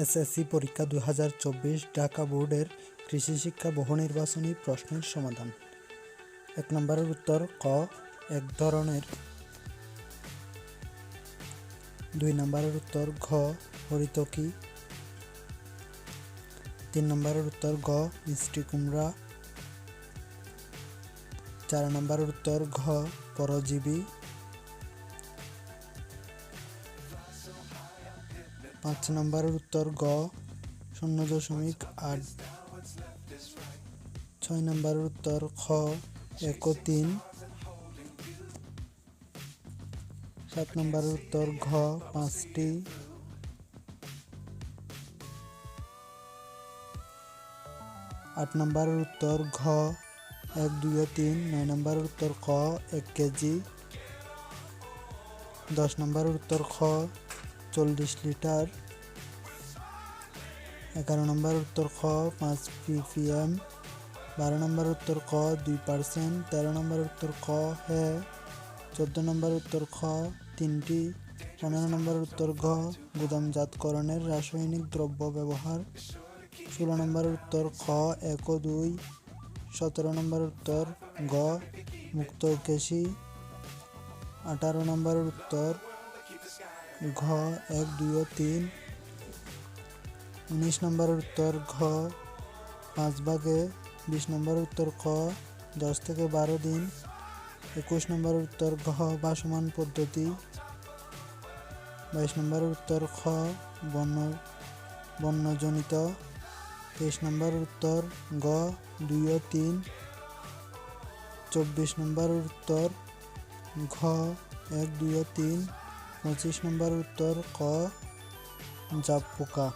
SSC পরীক্ষা দু হাজার চব্বিশ ঢাকা বোর্ডের কৃষি শিক্ষা বহু নির্বাচনী প্রশ্নের সমাধান। এক নম্বরের উত্তর ক, এক ধরনের। দুই নম্বরের উত্তর ঘ, হরিতকি। তিন নম্বরের উত্তর গ মিষ্টি কুমড়া। চার নম্বরের উত্তর ঘ, পরজীবী। পাঁচ নম্বরের উত্তর গ, শূন্য দশমিক আট। ছয় নম্বরের উত্তর খ, এক তিন। সাত নম্বরের উত্তর ঘ, পাঁচটি। আট নম্বরের উত্তর ঘ, এক, দুই তিন। নয় নম্বরের উত্তর খ, এক কেজি। দশ নম্বরের উত্তর খ চল্লিশ লিটার। এগারো নম্বর উত্তর খ, পাঁচ পিপিএম। বারো নম্বর উত্তর ক, দুই পার্সেন্ট। তেরো নম্বর উত্তর খ হ্যাঁ চোদ্দ নম্বর উত্তর খ, তিনটি। পনেরো নম্বর উত্তর ঘ, গুদামজাতকরণের রাসায়নিক দ্রব্য ব্যবহার। ষোলো নম্বর উত্তর খ, এক দুই। সতেরো নম্বর উত্তর গ, মুক্ত কেশি। আঠারো নম্বর উত্তর ঘ, এক, দুই ও তিন। উনিশ নম্বরের উত্তর ঘ, পাঁচ ভাগে। বিশ নম্বরের উত্তর ক, দশ থেকে বারো দিন। একুশ নম্বরের উত্তর ঘ, ভাসমান পদ্ধতি। বাইশ নম্বরের উত্তর খ, বন্য, বন্যজনিত। তেইশ নম্বরের উত্তর গ, দুই ও তিন। চব্বিশ নম্বরের উত্তর ঘ, এক, দুই তিন। পঁচিশ নম্বর উত্তর ক জাপ পোকা